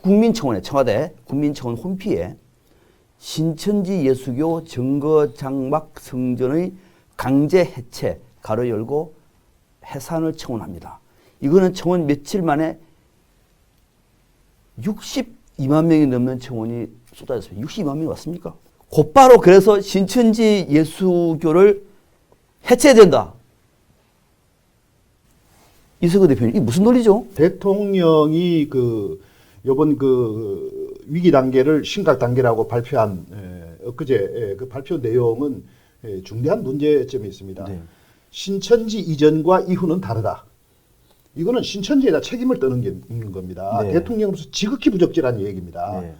국민청원에 청와대 국민청원 홈피에 신천지 예수교 증거장막 성전의 강제 해체 가로 열고 해산을 청원합니다. 이거는 청원 며칠 만에 62만 명이 넘는 청원이 쏟아졌습니다. 62만 명이 왔습니까? 곧바로 그래서 신천지 예수교를 해체해야 된다. 이석우 대표님, 이게 무슨 논리죠? 대통령이 그 요번 그 위기 단계를 심각 단계라고 발표한 에, 엊그제 에, 그 발표 내용은 에, 중대한 문제점이 있습니다. 네. 신천지 이전과 이후는 다르다. 이거는 신천지에다 책임을 떠는 게 있는 겁니다. 네. 대통령으로서 지극히 부적절한 얘기입니다. 네.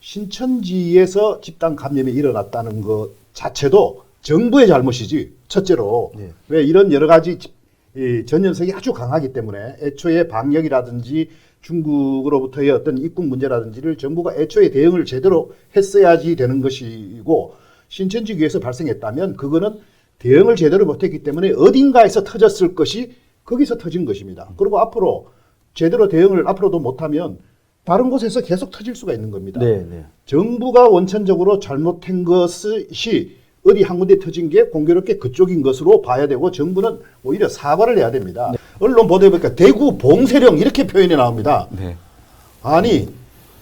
신천지에서 집단 감염이 일어났다는 것 자체도 정부의 잘못이지 첫째로 네. 왜 이런 여러 가지 집- 이 전염성이 아주 강하기 때문에 애초에 방역이라든지 중국으로부터의 어떤 입국 문제라든지를 정부가 애초에 대응을 제대로 했어야지 되는 것이고 신천지교에서 발생했다면 그거는 대응을 제대로 못했기 때문에 어딘가에서 터졌을 것이 거기서 터진 것입니다. 그리고 앞으로 제대로 대응을 앞으로도 못하면 다른 곳에서 계속 터질 수가 있는 겁니다. 네, 네. 정부가 원천적으로 잘못한 것이 어디 한 군데 터진 게 공교롭게 그쪽인 것으로 봐야 되고 정부는 오히려 사과를 해야 됩니다. 언론 보도에 보니까 대구 봉쇄령 이렇게 표현이 나옵니다. 네. 아니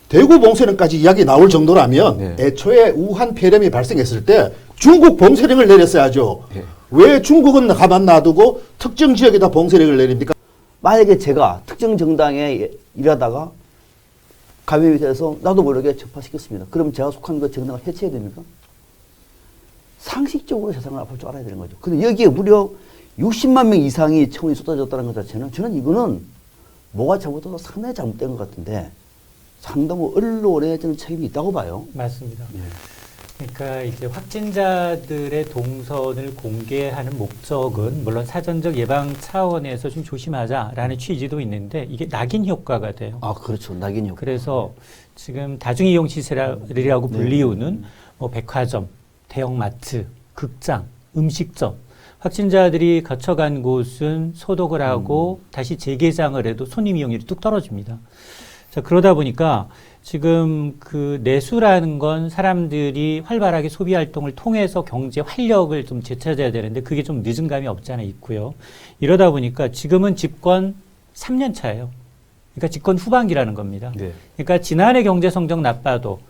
대구 봉쇄령까지 이야기 나올 정도라면 네. 애초에 우한 폐렴이 발생했을 때 중국 봉쇄령을 내렸어야죠. 네. 왜 중국은 가만 놔두고 특정 지역에다 봉쇄령을 내립니까? 만약에 제가 특정 정당에 일하다가 감염이 돼서 나도 모르게 접합시켰습니다. 그럼 제가 속한 그 정당을 해체해야 됩니까? 상식적으로 세상을 아플 줄 알아야 되는 거죠. 근데 여기에 무려 60만 명 이상이 청원이 쏟아졌다는 것 자체는 저는 이거는 뭐가 잘못돼서 상당히 잘못된 것 같은데 상당히 언론에 저는 책임이 있다고 봐요. 맞습니다. 그러니까 이제 확진자들의 동선을 공개하는 목적은 물론 사전적 예방 차원에서 좀 조심하자라는 취지도 있는데 이게 낙인 효과가 돼요. 아, 그렇죠. 낙인이 그래서 지금 다중이용 시설이라고 네. 불리우는 뭐 백화점, 대형마트, 극장, 음식점 확진자들이 거쳐간 곳은 소독을 하고 다시 재개장을 해도 손님 이용률이 뚝 떨어집니다. 자 그러다 보니까 지금 그 내수라는 건 사람들이 활발하게 소비 활동을 통해서 경제 활력을 좀 되찾아야 되는데 그게 좀 늦은 감이 없지 않아 있고요. 이러다 보니까 지금은 집권 3년 차예요. 그러니까 집권 후반기라는 겁니다. 네. 그러니까 지난해 경제 성적 나빠도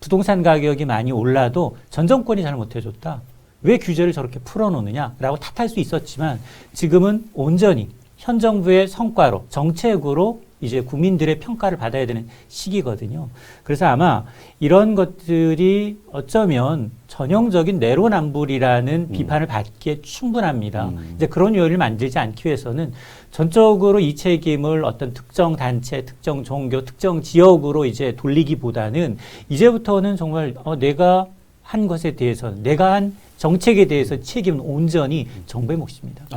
부동산 가격이 많이 올라도 전 정권이 잘 못해줬다. 왜 규제를 저렇게 풀어놓느냐라고 탓할 수 있었지만 지금은 온전히 현 정부의 성과로 정책으로 이제 국민들의 평가를 받아야 되는 시기거든요. 그래서 아마 이런 것들이 어쩌면 전형적인 내로남불이라는 비판을 받기에 충분합니다. 음. 이제 그런 요인을 만들지 않기 위해서는 전적으로 이 책임을 어떤 특정 단체, 특정 종교, 특정 지역으로 이제 돌리기보다는 이제부터는 정말 어, 내가 한 것에 대해서 내가 한 정책에 대해서 책임은 온전히 정부의 몫입니다.